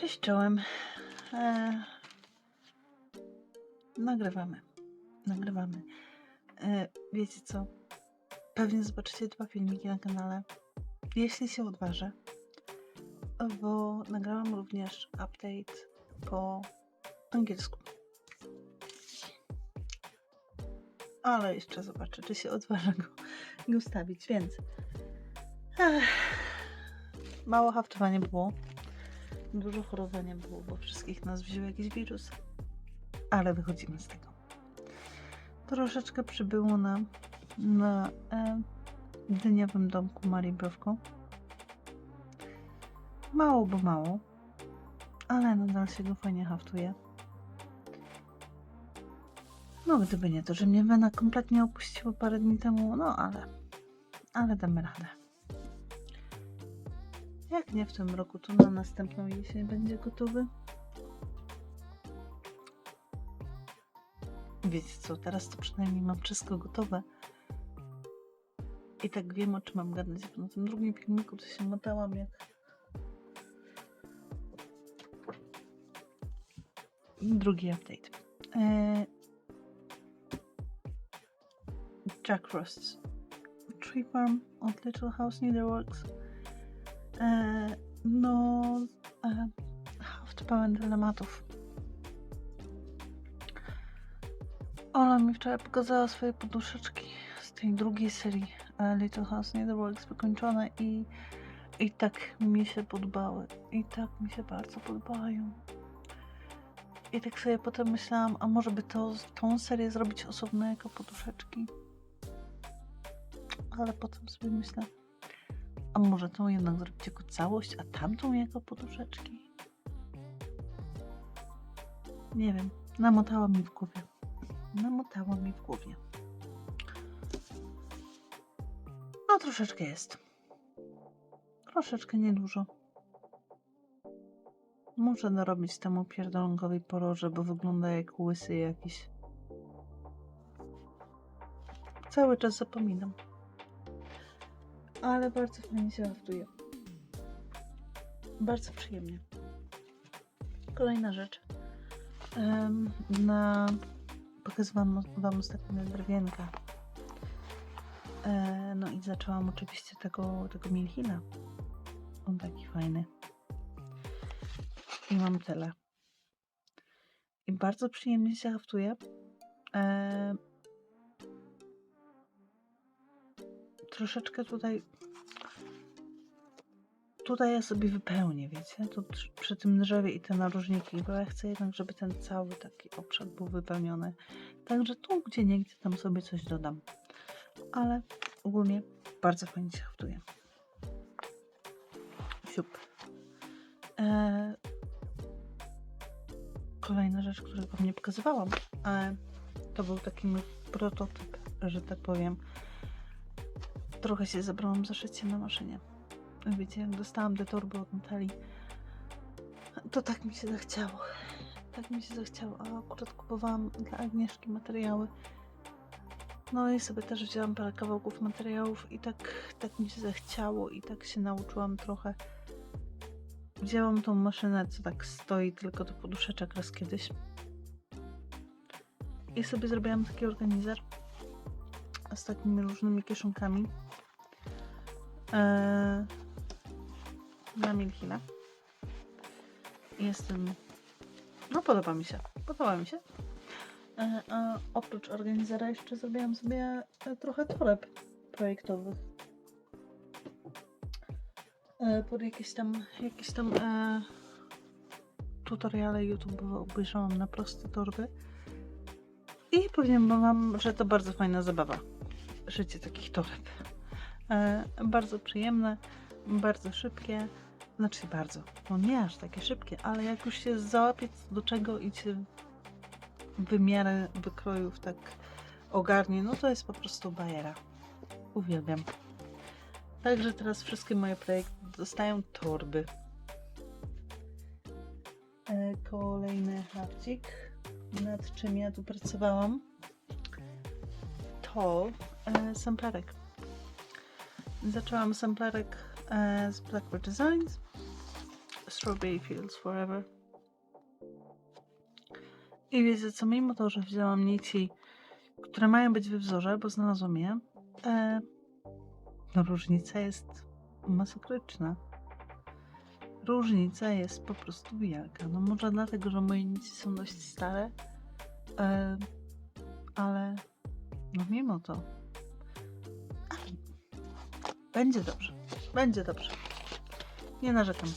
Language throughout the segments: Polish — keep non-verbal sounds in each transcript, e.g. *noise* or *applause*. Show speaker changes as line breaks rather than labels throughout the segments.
Cześć czołem. E, nagrywamy. Nagrywamy. E, wiecie co? Pewnie zobaczycie dwa filmiki na kanale. Jeśli się odważę. Bo nagrałam również update po angielsku. Ale jeszcze zobaczę, czy się odważę go, go więc. Ech, mało haftowania było. Dużo chorowania było, bo wszystkich nas wziął jakiś wirus. Ale wychodzimy z tego. Troszeczkę przybyło nam na e, dyniowym domku Marii Browko. Mało, bo mało. Ale nadal się go fajnie haftuje. No, gdyby nie to, że mnie wena kompletnie opuściło parę dni temu, no ale, ale damy radę. Jak nie w tym roku, to na następną jesień będzie gotowy. Wiecie co, teraz to przynajmniej mam wszystko gotowe. I tak wiem, o czym mam gadać, bo na tym drugim filmiku to się motałam jak... Drugi update. Eee... Jack Frost's Tree Farm od Little House Needleworks. E, no, e, pełen dylematów. Ola mi wczoraj pokazała swoje poduszeczki z tej drugiej serii e, Little House Needleworks wykończone i, i tak mi się podobały. I tak mi się bardzo podobają. I tak sobie potem myślałam, a może by to, tą serię zrobić osobno jako poduszeczki. Ale potem sobie myślę, a może tą jednak zrobić jako całość, a tamtą jako poduszeczki? Nie wiem. Namotała mi w głowie. Namotała mi w głowie. No troszeczkę jest. Troszeczkę niedużo. Muszę narobić temu pierdolonkowi poroże, bo wygląda jak łysy jakiś. Cały czas zapominam ale bardzo fajnie się haftuje. Bardzo przyjemnie. Kolejna rzecz. Em, na pokazywałam wam ostatnio drewienka. E, no i zaczęłam oczywiście tego, tego Milhina. On taki fajny. I mam tyle. I bardzo przyjemnie się haftuje. E, troszeczkę tutaj tutaj ja sobie wypełnię, wiecie, tu przy- tym drzewie i te narożniki, bo ja chcę jednak, żeby ten cały taki obszar był wypełniony. Także tu, gdzie niegdzie, tam sobie coś dodam. Ale ogólnie bardzo fajnie się haftuje. Siup. Eee, kolejna rzecz, którą wam nie pokazywałam, e, to był taki mój prototyp, że tak powiem. Trochę się zabrałam za szycie na maszynie. Wiecie, jak dostałam te torby od Natalii, to tak mi się zachciało. Tak mi się zachciało. A akurat kupowałam dla Agnieszki materiały. No i sobie też wzięłam parę kawałków materiałów i tak, tak mi się zachciało i tak się nauczyłam trochę. Wzięłam tą maszynę, co tak stoi tylko do poduszeczek raz kiedyś. I sobie zrobiłam taki organizer z takimi różnymi kieszonkami. Eee, na Milchina. Jestem. No, podoba mi się. Podoba mi się. E, A oprócz organizera jeszcze zrobiłam sobie e, trochę toreb projektowych. E, Pod jakieś tam, jakieś tam e, tutoriale YouTube obejrzałam na proste torby. I powiem wam, że to bardzo fajna zabawa. Szycie takich toreb. E, bardzo przyjemne, bardzo szybkie. Znaczy bardzo, no nie aż takie szybkie, ale jak już się załapie co do czego i się wymiary wykrojów tak ogarnie, no to jest po prostu bajera. Uwielbiam. Także teraz wszystkie moje projekty dostają torby. E, Kolejny hafcik, nad czym ja tu pracowałam, to e, samplerek. Zaczęłam samplerek e, z Blackbird Designs Strawberry Fields Forever. I wiecie co, mimo to, że wzięłam nici, które mają być we wzorze, bo znalazłam je, e, no różnica jest masakryczna. Różnica jest po prostu wielka. No może dlatego, że moje nici są dość stare, e, ale no mimo to będzie dobrze. Będzie dobrze. Nie narzekam.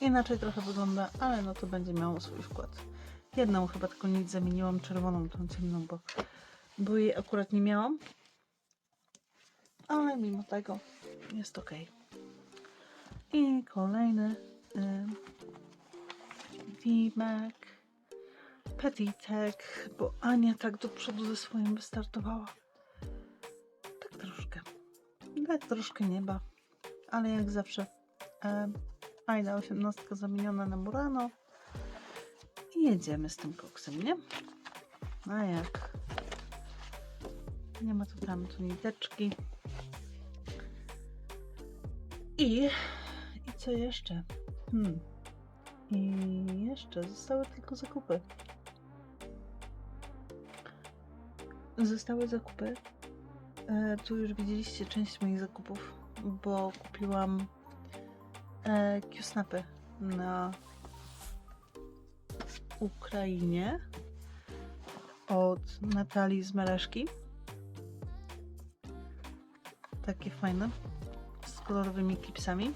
Inaczej trochę wygląda, ale no to będzie miało swój wkład. Jedną chyba tylko nic zamieniłam czerwoną, tą ciemną, bo, bo jej akurat nie miałam. Ale mimo tego jest ok. I kolejny y, V-Mac Petitek, bo Ania tak do przodu ze swoim wystartowała. Tak troszkę. Nieba. Ale jak zawsze e, Aida 18 zamieniona na Murano. I jedziemy z tym koksem, nie? A jak? Nie ma tu tam tu niteczki. I, i co jeszcze? Hmm. I jeszcze zostały tylko zakupy. Zostały zakupy. E, tu już widzieliście część moich zakupów, bo kupiłam e, Q-snapy na Ukrainie od Natalii z Meleszki. Takie fajne, z kolorowymi klipsami.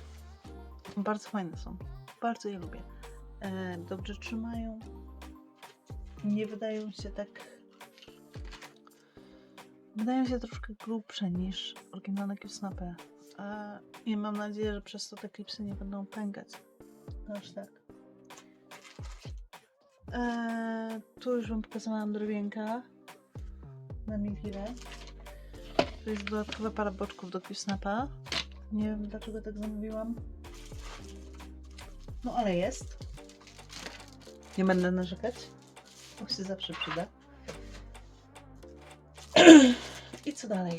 Bardzo fajne są. Bardzo je lubię. E, dobrze trzymają. Nie wydają się tak. Wydają się troszkę grubsze niż oryginalne. E, I mam nadzieję, że przez to te klipsy nie będą pękać. Aż tak. Eee, tu już wam pokazałam drobienka na Milhire. To jest dodatkowa para boczków do Q-Snapa. Nie wiem dlaczego tak zamówiłam. No ale jest. Nie będę narzekać. To się zawsze przyda. Co dalej?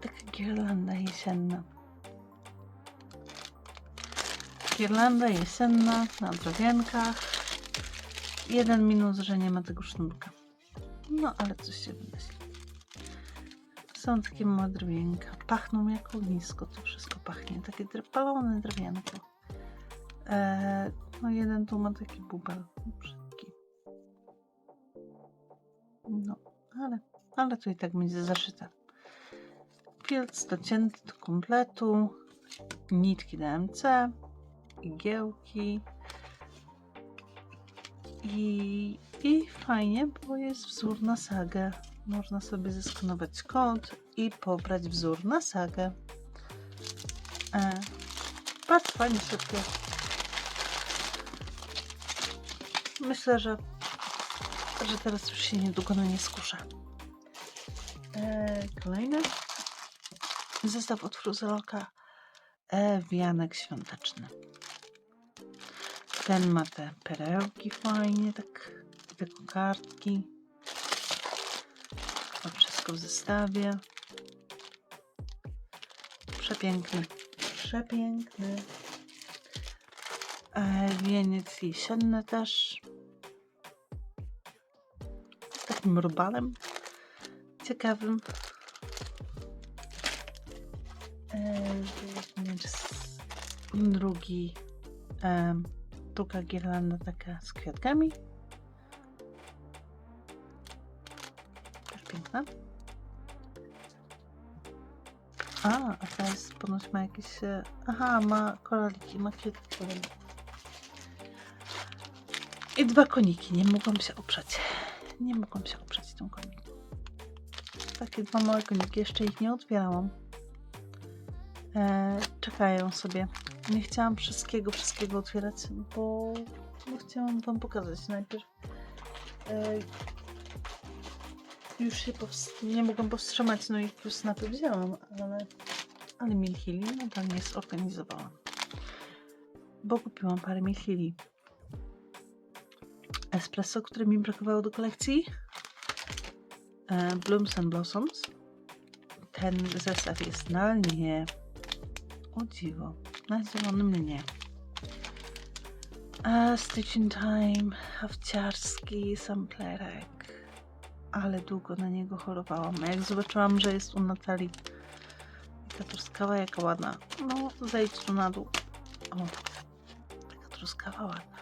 Taka girlanda jesienna. Girlanda jesienna na drewienkach. Jeden minus, że nie ma tego sznurka. No, ale coś się wymyśli. Są takie małe drewienka. Pachną jak ognisko. To wszystko pachnie. Takie palone drewienko. Eee, no, jeden tu ma taki bubel. No, ale, ale to i tak będzie zaszyte. Filc docięty do kompletu. Nitki DMC igiełki i, i fajnie, bo jest wzór na sagę. Można sobie zeskanować kod i pobrać wzór na sagę. E, bardzo fajnie, szybkie. Myślę, że, że teraz już się niedługo na nie skuszę. E, kolejny zestaw od Fruzeloka. E, wianek świąteczny. Ten ma te perełki fajnie, tak, te kokardki. To wszystko w zestawie. Przepiękny. Przepiękny. E, wieniec jesienny też. Takim robalem. Ciekawym. E, wieniec drugi. druga girlanda taka z kwiatkami. Też piękna. A, a jest ponoć ma jakieś... e, Aha, ma koraliki, ma kwiatki. I dwa koniki. Nie mogłam się oprzeć. Nie mogłam się oprzeć tym koniku. Takie dwa małe koniki. Jeszcze ich nie otwierałam. E, czekają sobie. Nie chciałam wszystkiego, wszystkiego otwierać, bo, bo chciałam wam pokazać najpierw. E, już się nie mogłam powstrzymać, no i już snapy wzięłam, ale, ale Milhili nadal nie zorganizowałam. Bo kupiłam parę Milhili. Espresso, które mi brakowało do kolekcji. E, Blooms and Blossoms. Ten zestaw jest na linię O dziwo. Na zielonym nie. A Stitching Time, hawciarski samplerek. Ale długo na niego chorowałam. Jak zobaczyłam, że jest u Natalii taka truskawa, jaka ładna. No, zejdź tu na dół. O, taka truskawa ładna.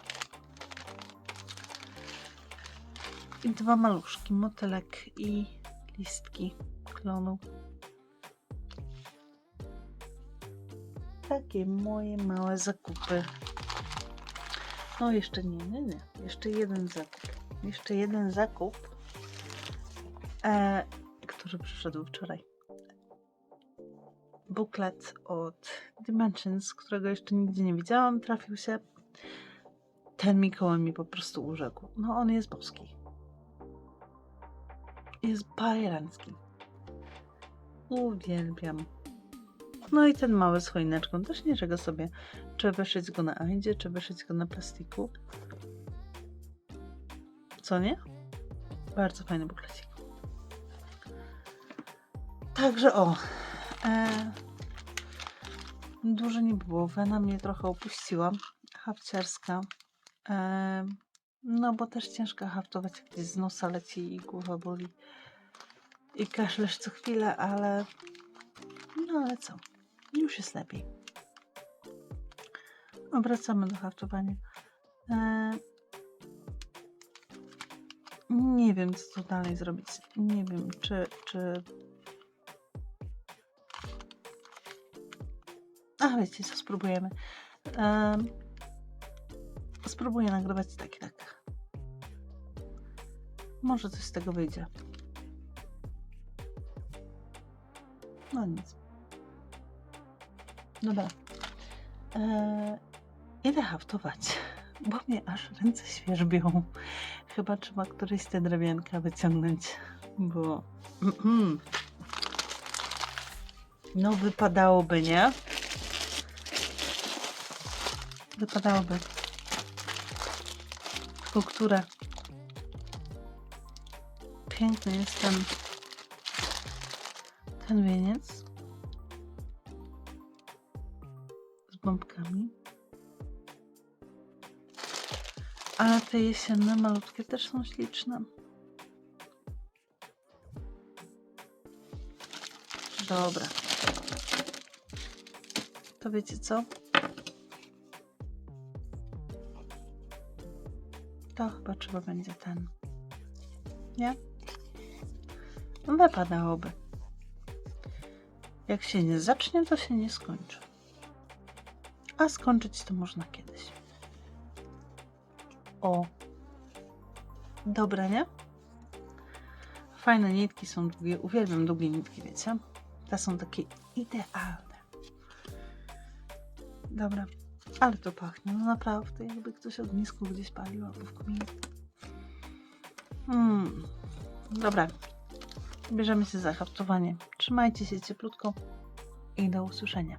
I dwa maluszki, motylek i listki klonu. Takie moje małe zakupy. No jeszcze nie, nie, nie. Jeszcze jeden zakup. Jeszcze jeden zakup, e, który przyszedł wczoraj. Buklet od Dimensions, którego jeszcze nigdzie nie widziałam, trafił się. Ten Mikołaj mi po prostu urzekł. No on jest boski. Jest bajerancki. Uwielbiam. No i ten mały z. Też nie czego sobie. Czy wyszyć go na Aidzie, czy wyszyć go na plastiku. Co nie? Bardzo fajny buklecik. Także o. E, dużo nie było. Wena mnie trochę opuściła. Hafciarska. E, no bo też ciężko haftować, gdzieś z nosa leci i głowa boli. I kaszlesz co chwilę, ale... No ale co? Już jest lepiej. Wracamy do haftowania. E, nie wiem, co dalej zrobić. Nie wiem, czy. czy... A wiecie, co spróbujemy. E, spróbuję nagrywać tak i tak. Może coś z tego wyjdzie. No nic. Dobra. Eee, idę haftować, *laughs* bo mnie aż ręce świerzbią. Chyba trzeba któryś z te drewienka wyciągnąć, bo... No wypadałoby, nie? Wypadałoby. Które? Piękny jest ten... Ten wieniec. z bombkami. Ale te jesienne malutkie też są śliczne. Dobra. To wiecie co? To chyba trzeba będzie ten. Nie? Wypadałoby. Jak się nie zacznie, to się nie skończy. A skończyć to można kiedyś. O. Dobre, nie? Fajne nitki są długie. Uwielbiam długie nitki, wiecie? Te są takie idealne. Dobra. Ale to pachnie. No naprawdę, jakby ktoś ognisko gdzieś palił albo w kominie. Mm. Dobra. Bierzemy się za haftowanie. Trzymajcie się cieplutko i do usłyszenia.